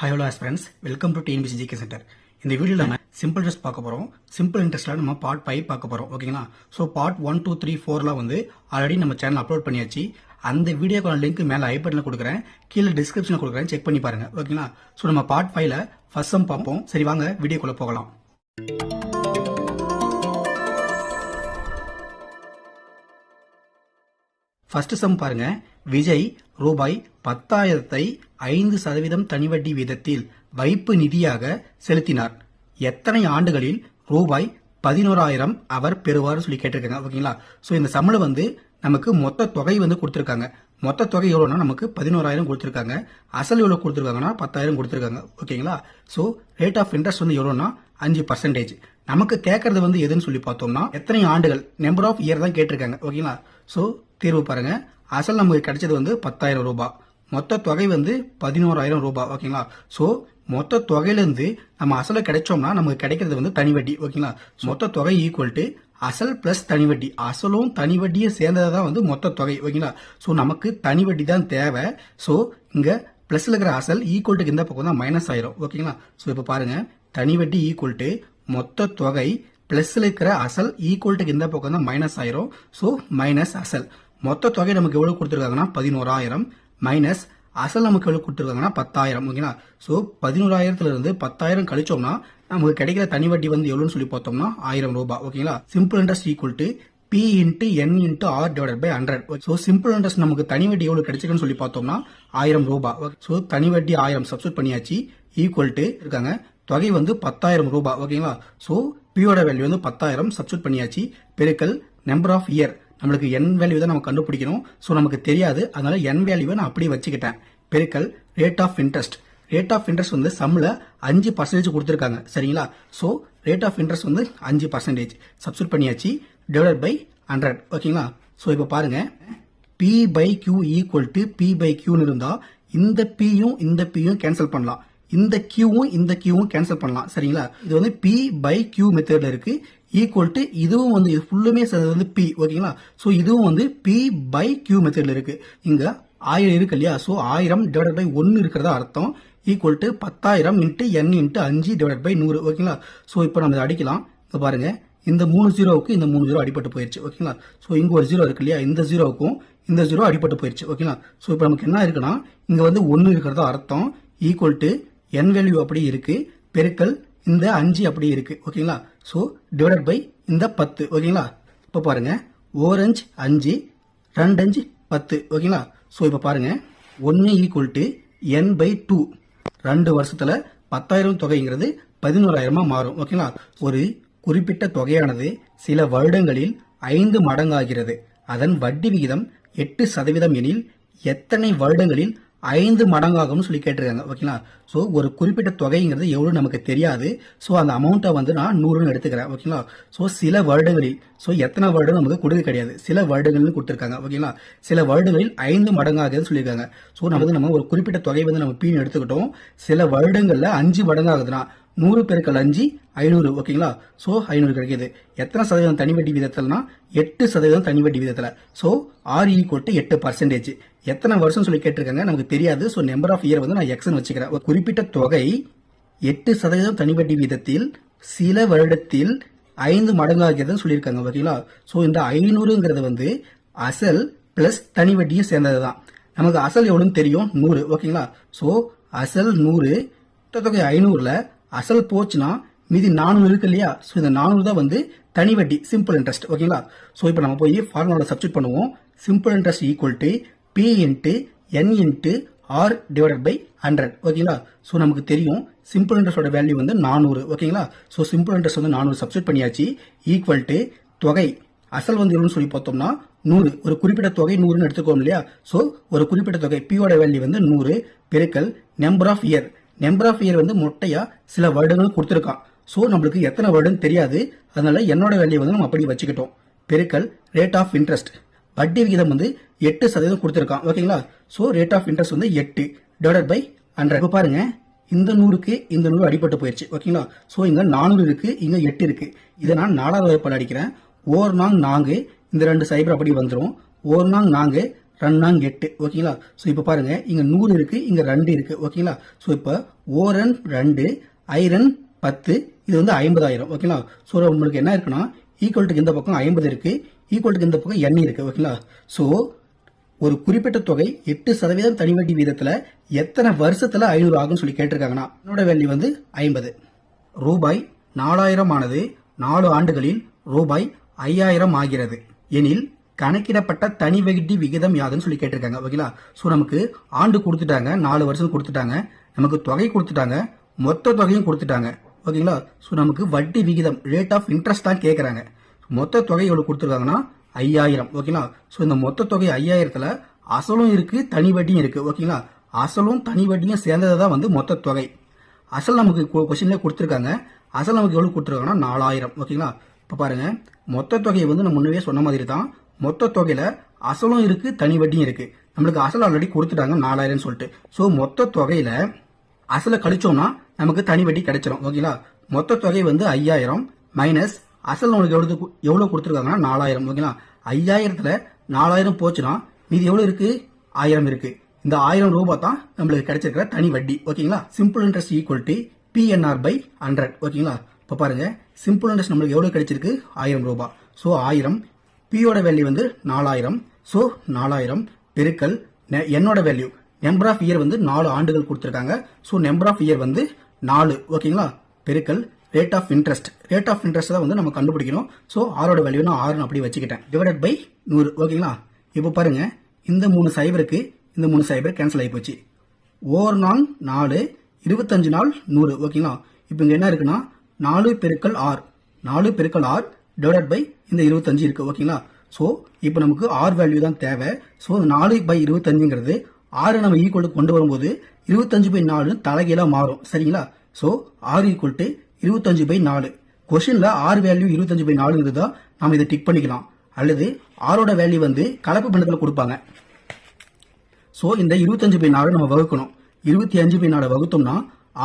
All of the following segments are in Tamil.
Hi hello friends welcome to TNPSC GK centre இந்த வீடியோவில் நம்ம சிம்பிள் ட்ரெஸ் பார்க்க போகிறோம் சிம்பிள் இன்ட்ரெஸ்ட்டில் நம்ம பார்ட் ஃபைவ் பார்க்க போகிறோம் ஓகேங்களா so part one two three ஃபோர்லாம் வந்து ஆல்ரெடி நம்ம சேனல் அப்லோட் பண்ணியாச்சு. அந்த வீடியோக்கான லிங்க் மேலே ஐபட்டில் கொடுக்குறேன். கீழே டிஸ்கிரிப்ஷனில் கொடுக்குறேன். செக் பண்ணி பாருங்கள் ஓகேங்களா ஸோ நம்ம பார்ட் ஃபைவ்ல ஃபர்ஸ்ட் சம் பார்ப்போம். சரி வாங்க வீடியோக்குள்ளே போகலாம். ஃபர்ஸ்ட் சம் பாருங்க. விஜய் ரூபாய் பத்தாயிரத்தை ஐந்து சதவீதம் தனிவட்டி வீதத்தில் வைப்பு நிதியாக செலுத்தினார். எத்தனை ஆண்டுகளில் ரூபாய் பதினோராயிரம் அவர் பெறுவார் சொல்லி கேட்டிருக்காங்க. ஓகேங்களா? ஸோ இந்த சம்மில் வந்து நமக்கு மொத்த தொகை வந்து கொடுத்துருக்காங்க. மொத்த தொகை எவ்வளோனா நமக்கு பதினோராயிரம் கொடுத்துருக்காங்க. அசல் எவ்வளோ கொடுத்துருக்காங்கன்னா பத்தாயிரம் கொடுத்துருக்காங்க. ஓகேங்களா? ஸோ ரேட் ஆஃப் இன்ட்ரெஸ்ட் வந்து எவ்வளோனா அஞ்சு பர்சன்டேஜ் நமக்கு கேட்கறது வந்து எதுன்னு சொல்லி பார்த்தோம்னா எத்தனை ஆண்டுகள்? நம்பர் ஆஃப் இயர் தான் கேட்டிருக்காங்க. ஓகேங்களா? ஸோ தீர்வு பாருங்கள் அசல் நமக்கு கிடைச்சது வந்து பத்தாயிரம் ரூபாய் மொத்த தொகை வந்து பதினோராயிரம் ரூபாய் ஓகேங்களா? ஸோ மொத்த தொகையிலேருந்து நம்ம அசலை கிடைச்சோம்னா நமக்கு கிடைக்கிறது வந்து தனி வட்டி ஓகேங்களா? மொத்த தொகை ஈக்குவல் டு அசல் பிளஸ் தனி வட்டி. அசலும் தனி வட்டியும் சேர்ந்தது தான் வந்து மொத்த தொகை ஓகேங்களா? ஸோ நமக்கு தனி வட்டி தான் தேவை. ஸோ இங்கே ப்ளஸில் இருக்கிற அசல் ஈக்குவல் இந்த பக்கம் தான் மைனஸ் ஆயிரும் ஓகேங்களா? ஸோ இப்போ பாருங்கள் தனி வட்டி ஈக்குவல் டு மொத்த தொகை பிளஸ்ல இருக்கிற அசல் ஈக்குவல்ட்டுக்கு இந்த பக்கம் தான் மைனஸ் ஆயிரும். ஸோ மைனஸ் அசல். மொத்த தொகை நமக்கு எவ்வளவு கொடுத்துருக்காங்கன்னா பதினோராயிரம். மைனஸ் அசல் நமக்கு எவ்வளவு கொடுத்துருக்காங்கன்னா பத்தாயிரம். ஓகேங்களா ஸோ பதினோராயிரத்துல இருந்து பத்தாயிரம் கழிச்சோம்னா நமக்கு கிடைக்கிற தனி வட்டி வந்து எவ்வளோன்னு சொல்லி பார்த்தோம்னா ஆயிரம் ரூபாய் ஓகேங்களா simple interest equal to P into N into R divide by hundred so simple interest நமக்கு தனி வட்டி எவ்வளவு கிடைச்சிருக்குன்னு சொல்லி பார்த்தோம்னா ஆயிரம் ரூபாய் ஸோ தனி வட்டி ஆயிரம். சப்ஸ்டியூட் பண்ணியாச்சு. ஈக்குவல் டு இருக்காங்க. தொகை வந்து பத்தாயிரம் ரூபாய் ஓகேங்களா ஸோ பியோட வேல்யூ வந்து பத்தாயிரம் சப்ஸ்டியூட் பண்ணியாச்சு. பெருக்கல் நம்பர் ஆஃப் இயர் நம்மளுக்கு என் வேல்யூ தான் நம்ம கண்டுபிடிக்கணும். ஸோ நமக்கு தெரியாது. அதனால என் வேல்யூவை நான் அப்படியே வச்சுக்கிட்டேன். பெருக்கல் rate of interest rate of interest வந்து சம்மில் அஞ்சு பர்சன்டேஜ் கொடுத்துருக்காங்க. சரிங்களா? ஸோ ரேட் ஆஃப் இன்ட்ரெஸ்ட் வந்து அஞ்சு பர்சன்டேஜ் சப்ஸ்டியூட் பண்ணியாச்சு. டிவைட் பை ஹண்ட்ரட் ஓகேங்களா ஸோ இப்போ பாருங்க. P by Q equal to P by கியூன்னு இருந்தால் இந்த பியும் இந்த பியும் கேன்சல் பண்ணலாம். இந்த கியூவும் இந்த கியூவும் கேன்சல் பண்ணலாம். சரிங்களா? இது வந்து பி பை கியூ மெத்தட்ல இருக்கு. ஈக்குவல் டு இதுவும் வந்து இது ஃபுல்லுமே சேர்ந்தது வந்து பி ஓகேங்களா? ஸோ இதுவும் வந்து பி பை கியூ மெத்தட்ல இருக்கு. இங்க ஆயிரம் இருக்கு இல்லையா? ஸோ ஆயிரம் டிவைட் பை ஒன்று இருக்கிறதா அர்த்தம். ஈக்குவல் டு பத்தாயிரம் இன்ட்டு என் இன்ட்டு அஞ்சு டிவைட் பை நூறு. ஓகேங்களா? ஸோ இப்போ நம்ம இதை அடிக்கலாம். இப்போ பாருங்க. இந்த மூணு ஜீரோவுக்கு இந்த மூணு ஜீரோ அடிபட்டு போயிடுச்சு ஓகேங்களா? ஸோ இங்க ஒரு ஜீரோ இருக்கு இல்லையா? இந்த ஜீரோவுக்கும் இந்த ஜீரோ அடிபட்டு போயிடுச்சு ஓகேங்களா? ஸோ இப்போ நமக்கு என்ன இருக்குன்னா இங்க வந்து ஒன்று இருக்கிறதா அர்த்தம். ஈக்குவல் டு என் வேல்யூ அப்படி இருக்கு பெருக்கல் இந்த அஞ்சு அப்படி இருக்கு ஓகேங்களா? ஸோ டிவைட் பை இந்த பத்து ஓகேங்களா? இப்போ பாருங்க ஓரஞ்சு அஞ்சு ரெண்டு அஞ்சு பத்து ஓகேங்களா? ஸோ இப்போ பாருங்க ஒன்று equal to N by two ரெண்டு வருஷத்துல பத்தாயிரம் தொகைங்கிறது பதினோராயிரமா மாறும் ஓகேங்களா? ஒரு குறிப்பிட்ட தொகையானது சில வருடங்களில் ஐந்து மடங்காகிறது. அதன் வட்டி விகிதம் எட்டு சதவீதம் எனில் எத்தனை வருடங்களில் ஐந்து மடங்காகும்னு சொல்லி கேட்டிருக்காங்க ஓகேங்களா ஸோ ஒரு குறிப்பிட்ட தொகைங்கிறது எவ்வளோ நமக்கு தெரியாது. ஸோ அந்த அமௌண்ட்டை வந்து நான் நூறுன்னு எடுத்துக்கிறேன் ஓகேங்களா ஸோ சில வருடங்களில் ஸோ எத்தனை வருடம் நமக்கு கொடுக்க கிடையாது. சில வருடங்கள்னு கொடுத்துருக்காங்க ஓகேங்களா சில வருடங்களில் ஐந்து மடங்காகுதுன்னு சொல்லியிருக்காங்க. ஸோ நம்ம வந்து நம்ம ஒரு குறிப்பிட்ட தொகை வந்து நம்ம பீன் எடுத்துக்கிட்டோம். சில வருடங்களில் அஞ்சு மடங்காகுதுன்னா நூறு பேருக்கு அஞ்சு ஐநூறு ஓகேங்களா ஸோ ஐநூறு கிடைக்குது. எத்தனை சதவீதம் தனி வட்டி விதத்தில்னா எட்டு சதவீதம் தனி வட்டி விதத்தில். ஸோ ஆர் ஈக்குவல் டு எட்டு பர்சன்டேஜ் எத்தனை வருஷம் சொல்லி கேட்டிருக்காங்க? நமக்கு தெரியாது. ஸோ நம்பர் ஆஃப் இயர் வந்து நான் எக்ஸ்னு வச்சுக்கிறேன். ஒரு குறிப்பிட்ட தொகை எட்டு சதவீதம் தனி வட்டி வீதத்தில் சில வருடத்தில் ஐந்து மடங்காகிறதுன்னு சொல்லியிருக்காங்க ஓகேங்களா ஸோ இந்த ஐநூறுங்கிறது வந்து அசல் பிளஸ் தனி வட்டியும் சேர்ந்தது தான் நமக்கு அசல் எவ்வளோன்னு தெரியும்? நூறு ஓகேங்களா ஸோ அசல் நூறு தொகை ஐநூறுல அசல் போச்சுன்னா மீதி நானூறு இருக்கு இல்லையா? ஸோ இந்த நானூறு தான் வந்து தனி வட்டி சிம்பிள் இன்ட்ரெஸ்ட் ஓகேங்களா ஸோ இப்போ நம்ம போய் ஃபார்முலாவில் சப்ஸ்டியூட் பண்ணுவோம். Simple interest equal to P into N into R divided by hundred ஓகேங்களா ஸோ நமக்கு தெரியும். சிம்பிள் இன்ட்ரெஸ்டோட வேல்யூ வந்து நானூறு. ஓகேங்களா ஸோ சிம்பிள் இன்ட்ரெஸ்ட் வந்து நானூறு சப்ஸ்டியூட் பண்ணியாச்சு. ஈக்குவல் டு தொகை அசல் வந்து எவ்வளோன்னு சொல்லி பார்த்தோம்னா நூறு. ஒரு குறிப்பிட்ட தொகை நூறுன்னு எடுத்துக்கோம் இல்லையா? ஸோ ஒரு குறிப்பிட்ட தொகை பியோட வேல்யூ வந்து நூறு. பெருக்கல் number of year number of year வந்து மொட்டையாக சில வருடங்கள் கொடுத்துருக்கான். ஸோ நம்மளுக்கு எத்தனை வருடம் தெரியாது. அதனால என்னோட வேல்யூ வந்து நம்ம அப்படி வச்சுக்கிட்டோம். பெருக்கல் ரேட் ஆஃப் இன்ட்ரெஸ்ட் வட்டி விகிதம் வந்து எட்டு சதவீதம் கொடுத்துருக்கான். ஓகேங்களா? ஸோ ரேட் ஆஃப் இன்ட்ரெஸ்ட் வந்து எட்டு டிவைட் பை ஹண்ட்ரட் இப்போ பாருங்க. இந்த நூறுக்கு இந்த நூறு அடிபட்டு போயிடுச்சு ஓகேங்களா? ஸோ இங்கே நானூறு இருக்கு இங்கே எட்டு இருக்கு. இதை நான் நாலாவது வகுப்பில் அடிக்கிறேன் ஓர் நாங் நான்கு இந்த ரெண்டு சைபர் அப்படி வந்துடும் ஓர் நாங் நான்கு நாங் எட்டு. ஓகேங்களா? ஸோ இப்போ பாருங்க. இங்கே நூறு இருக்கு இங்கே ரெண்டு இருக்கு. ஓகேங்களா? ஸோ இப்போ ஓரன் ரெண்டு ஐரன் பத்து இது வந்து ஐம்பதாயிரம். ஓகேங்களா? ஸோ உங்களுக்கு என்ன இருக்குன்னா ஈக்குவல்ட்டுக்கு இந்த பக்கம் ஐம்பது இருக்கு ஈக்குவலுக்கு இந்த பக்கம் எண்ணெய் இருக்கு ஓகேங்களா ஸோ ஒரு குறிப்பிட்ட தொகை எட்டு சதவீதம் தனி வட்டி வீதத்தில் எத்தனை வருஷத்தில் ஐநூறு ஆகும்னு சொல்லி கேட்டிருக்காங்கன்னா என்னோட வேல்யூ வந்து ஐம்பது. ரூபாய் நாலாயிரம் ஆனது நாலு ஆண்டுகளில் ரூபாய் ஐயாயிரம் ஆகிறது. எனில் கணக்கிடப்பட்ட தனி வட்டி விகிதம் யாதுன்னு சொல்லி கேட்டிருக்காங்க ஓகேங்களா ஸோ நமக்கு ஆண்டு கொடுத்துட்டாங்க நாலு வருஷம் கொடுத்துட்டாங்க நமக்கு தொகை கொடுத்துட்டாங்க மொத்த தொகையும் கொடுத்துட்டாங்க ஓகேங்களா ஸோ நமக்கு வட்டி விகிதம் ரேட் ஆஃப் இன்ட்ரெஸ்ட் தான் கேட்குறாங்க மொத்த தொகை எவ்வளவு கொடுத்துருக்காங்கன்னா? ஐயாயிரம். ஓகேங்களா? ஸோ இந்த மொத்த தொகை ஐயாயிரத்துல அசலும் இருக்கு தனி வட்டியும் இருக்கு. ஓகேங்களா? அசலும் தனி வட்டியும் சேர்ந்தது தான் வந்து மொத்த தொகை. அசல் நமக்கு கொஸ்டின்ல கொடுத்துருக்காங்க. அசல் நமக்கு எவ்வளவு கொடுத்துருக்காங்கன்னா? நாலாயிரம். ஓகேங்களா? இப்போ பாருங்க. மொத்த தொகையை வந்து நம்ம முன்னவே சொன்ன மாதிரி தான் மொத்த தொகையில அசலும் இருக்கு தனி வட்டியும் இருக்கு. நம்மளுக்கு அசல் ஆல்ரெடி கொடுத்துட்டாங்க நாலாயிரம் சொல்லிட்டு. ஸோ மொத்த தொகையில அசலை கழிச்சோம்னா நமக்கு தனி வட்டி கிடைச்சிரும். ஓகேங்களா? மொத்த தொகை வந்து ஐயாயிரம் மைனஸ் அசல் நம்மளுக்கு எவ்வளவு எவ்வளோ கொடுத்துருக்காங்கன்னா நாலாயிரம் ஓகேங்களா? ஐயாயிரத்தில் நாலாயிரம் போச்சுன்னா மீதி எவ்வளோ இருக்கு? ஆயிரம் இருக்கு. இந்த ஆயிரம் ரூபாய் தான் நம்மளுக்கு கிடைச்சிருக்கிற தனி வட்டி ஓகேங்களா? Simple interest equal to PNR by hundred ஓகேங்களா? இப்போ பாருங்க. சிம்பிள் இன்ட்ரெஸ்ட் நம்மளுக்கு எவ்வளோ கிடைச்சிருக்கு? ஆயிரம் ரூபாய். ஸோ ஆயிரம். பியோட வேல்யூ வந்து நாலாயிரம். ஸோ நாலாயிரம். பெருக்கல் என்னோட வேல்யூ நம்பர் ஆஃப் இயர் வந்து நாலு ஆண்டுகள் கொடுத்துருக்காங்க. ஸோ நம்பர் ஆஃப் இயர் வந்து நாலு ஓகேங்களா? பெருக்கல் rate of interest rate of interest தான் வந்து நம்ம கண்டுபிடிக்கணும். ஸோ ஆரோட வேல்யூ நான் ஆறுன்னு அப்படி வச்சுக்கிட்டேன். டிவைடட் பை நூறு ஓகேங்களா இப்போ பாருங்க இந்த மூணு சைபருக்கு இந்த மூணு சைபர் கேன்சல் ஆகி போச்சு. ஓர் நாள் நாலு இருபத்தஞ்சு நாள் நூறு ஓகேங்களா இப்போ இங்கே என்ன இருக்குன்னா நாலு பெருக்கல் ஆர் நாலு பெருக்கல் ஆர் டிவைடட் பை இந்த இருபத்தஞ்சு இருக்கு ஓகேங்களா ஸோ இப்போ நமக்கு ஆர் வேல்யூ தான் தேவை. ஸோ நாலு பை இருபத்தஞ்சுங்கிறது ஆறு நம்ம ஈக்குவலுக்கு கொண்டு வரும்போது இருபத்தஞ்சு பை நாலு தலைகீழாக மாறும். சரிங்களா? ஸோ ஆர் ஈக்குவல் டு இருபத்தஞ்சு பை நாலு. கொஸ்டின்ல ஆர் வேல்யூ இருபத்தஞ்சு பை நாலுங்கிறது தான் நம்ம இதை டிக் பண்ணிக்கலாம். அல்லது ஆரோட வேல்யூ வந்து கலப்பு பின்னத்தில் கொடுப்பாங்க. ஸோ இந்த இருபத்தஞ்சு பை நாலு நம்ம வகுக்கணும். இருபத்தி அஞ்சு பை நாலு வகுத்தோம்னா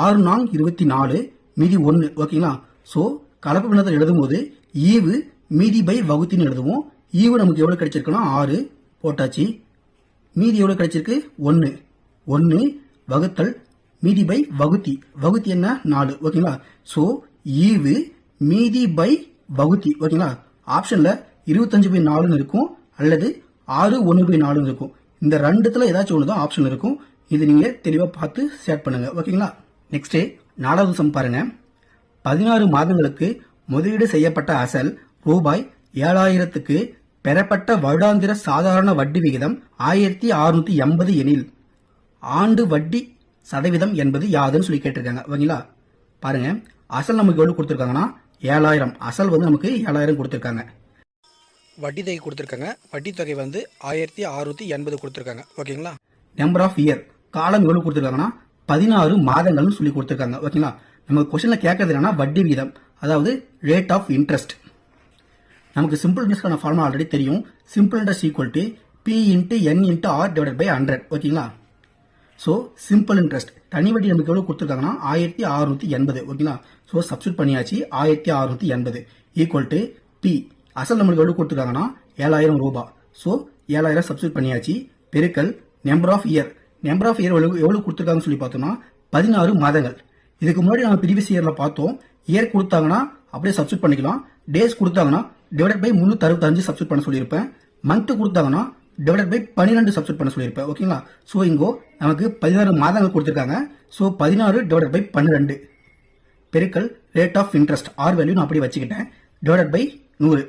ஆறு நாங் இருபத்தி நாலு மீதி ஒன்று ஓகேங்களா ஸோ கலப்பு விண்ணத்தில் எழுதும் போது ஈவு மீதி பை வகுத்தின்னு எழுதுவோம். ஈவு நமக்கு எவ்வளோ கிடைச்சிருக்குன்னா ஆறு. போட்டாச்சு. மீதி எவ்வளோ கிடைச்சிருக்கு? ஒன்று ஒன்று வகுத்தல் மீதி பை வகுத்தி. வகுத்தி என்ன? நாலு. ஓகேங்களா ஸோ ஈவு மீதி பை வகுத்தி. ஓகேங்களா ஆப்ஷன்ல இருபத்தஞ்சு பை நாலுன்னு இருக்கும். அல்லது ஆறு ஒன்று பை நாலுன்னு இருக்கும். இந்த ரெண்டுத்துல ஏதாச்சும் ஒன்று தான் ஆப்ஷன் இருக்கும். இது நீங்க தெளிவா பார்த்து செட் பண்ணுங்க. ஓகேங்களா நெக்ஸ்ட் நாலாவது சம் பாருங்க. பதினாறு மாதங்களுக்கு முதலீடு செய்யப்பட்ட அசல் ரூபாய் ஏழாயிரத்துக்கு பெறப்பட்ட வருடாந்திர சாதாரண வட்டி விகிதம் ஆயிரத்தி அறுநூத்தி எண்பது எனில். ஆண்டு வட்டி சதவீதம் என்பது யாதுன்னு சொல்லி கேட்டிருக்காங்க. ஓகேங்களா? பாருங்க. அசல் நமக்கு எவ்வளவு கொடுத்துருக்காங்கன்னா ஏழாயிரம். அசல் வந்து நமக்கு ஏழாயிரம் கொடுத்துருக்காங்க. வட்டி தொகை கொடுத்துருக்காங்க. வட்டி தொகை வந்து ஆயிரத்தி அறுநூத்தி எண்பது கொடுத்துருக்காங்க. ஓகேங்களா? நம்பர் ஆஃப் இயர் காலம் எவ்வளவு கொடுத்துருக்காங்கன்னா பதினாறு மாதங்கள்னு சொல்லி கொடுத்துருக்காங்க. ஓகேங்களா? நம்ம கொஸ்டின்ல கேட்கறது என்னன்னா வட்டி வீதம் அதாவது ரேட் ஆஃப் இன்ட்ரெஸ்ட் நமக்கு சிம்பிள் இன்ட்ரெஸ்ட்கான ஃபார்முலா ஆல்ரெடி தெரியும். Simple interest equal to P into N into R divide by hundred ஓகேங்களா? ஸோ சிம்பிள் இன்ட்ரெஸ்ட் தனி வட்டி நமக்கு எவ்வளோ கொடுத்துருக்காங்கன்னா ஆயிரத்தி அறுநூத்தி எண்பது ஓகேங்களா ஸோ சப்ஸ்டியூட் பண்ணியாச்சு ஆயிரத்தி அறுநூத்தி எண்பது. ஈக்குவல் டு பி அசல் நம்மளுக்கு எவ்வளோ கொடுத்துருக்காங்கன்னா ஏழாயிரம் ரூபாய். ஸோ ஏழாயிரம் சப்ஸ்டியூட் பண்ணியாச்சு. பெருக்கல் number of year number of year எவ்வளோ எவ்வளோ கொடுத்துருக்காங்கன்னு சொல்லி பார்த்தோம்னா பதினாறு மாதங்கள். இதுக்கு முன்னாடி நம்ம ப்ரீவியஸ் இயரில் பார்த்தோம் இயர் கொடுத்தாங்கன்னா அப்படியே சப்ஸ்டியூட் பண்ணிக்கலாம். டேஸ் கொடுத்தாங்கன்னா டிவைட் பை முந்நூற்றி அறுபத்தஞ்சு சப்ஸ்டியூட் பண்ண சொல்லியிருப்பேன். மந்த்து கொடுத்தாங்கன்னா டிவைடட் பை பன்னிரெண்டு சப்ஸ்டியூட் பண்ண சொல்லியிருப்பேன் ஓகேங்களா ஸோ இங்கோ நமக்கு பதினாறு மாதங்கள் கொடுத்துருக்காங்க. ஸோ பதினாறு டிவைடட் பை பன்னிரெண்டு. பெருக்கல் rate of interest R value நான் அப்படியே வச்சுக்கிட்டேன். டிவைடட் பை நூறு.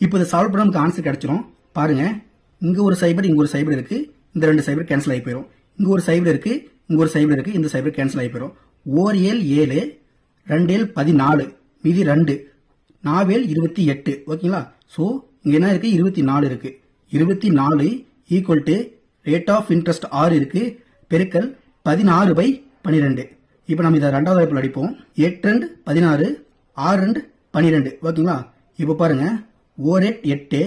இப்போ இதை சால்வ் பண்ண நமக்கு ஆன்சர் கிடைச்சிரும். பாருங்கள் இங்கே ஒரு சைபர் இங்கே ஒரு சைபர் இருக்குது இந்த ரெண்டு சைபர் கேன்சல் ஆகி போயிடும் இங்கே ஒரு சைபர் இருக்குது இங்கே ஒரு சைபர் இருக்குது இந்த சைபர் கேன்சல் ஆகி போயிடும் ஓர் ஏழு ஏழு ரெண்டு ஏழு பதினாலு மீதி ரெண்டு. நாவேல் இருபத்தி எட்டு ஓகேங்களா ஸோ இங்கே என்ன இருக்குது இருபத்தி நாலு இருக்குது இருபத்தி நாலு equal to rate of interest ஆறு இருக்குது பெருக்கல் பதினாறு பை பன்னிரெண்டு இப்போ நம்ம இதை ரெண்டாவது வாய்ப்பில் அடிப்போம். எட்டு ரெண்டு பதினாறு ஆறு ரெண்டு பன்னிரெண்டு ஓகேங்களா? இப்போ பாருங்கள் ஓர் எட் எட்டு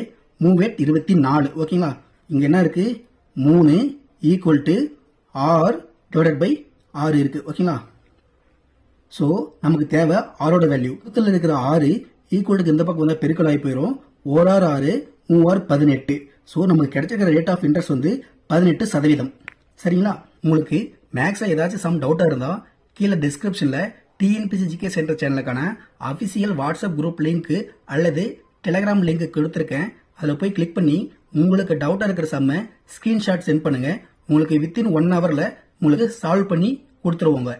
மூவேட் இருபத்தி நாலு. ஓகேங்களா? இங்கே என்ன இருக்குது மூணு equal to R divided by ஆறு இருக்குது ஓகேங்களா? ஸோ நமக்கு தேவை ஆரோட வேல்யூ பக்கத்தில் இருக்கிற ஆறு ஈக்குவலுக்கு இந்த பக்கம் வந்தால் பெருக்கல் ஆகி போயிடும் ஆறு ஆறு மூவார் பதினெட்டு. ஸோ நமக்கு கிடைச்சிருக்கிற ரேட் ஆஃப் இன்ட்ரெஸ்ட் வந்து பதினெட்டு சதவீதம். சரிங்களா? உங்களுக்கு மேக்ஸில் ஏதாச்சும் சம் டவுட்டாக இருந்தால் கீழே டிஸ்கிரிப்ஷனில் டிஎன்பிசி ஜிகே சென்டர் சேனலுக்கான அஃபிஷியல் வாட்ஸ்அப் குரூப் லிங்க் அல்லது டெலகிராம் லிங்க்கு கொடுத்துருக்கேன். அதில் போய் கிளிக் பண்ணி உங்களுக்கு டவுட்டாக இருக்கிற சம்மை ஸ்க்ரீன்ஷாட் சென்ட் பண்ணுங்கள் உங்களுக்கு வித்தின் ஒன் ஹவரில் உங்களுக்கு சால்வ் பண்ணி கொடுத்துருவோங்க.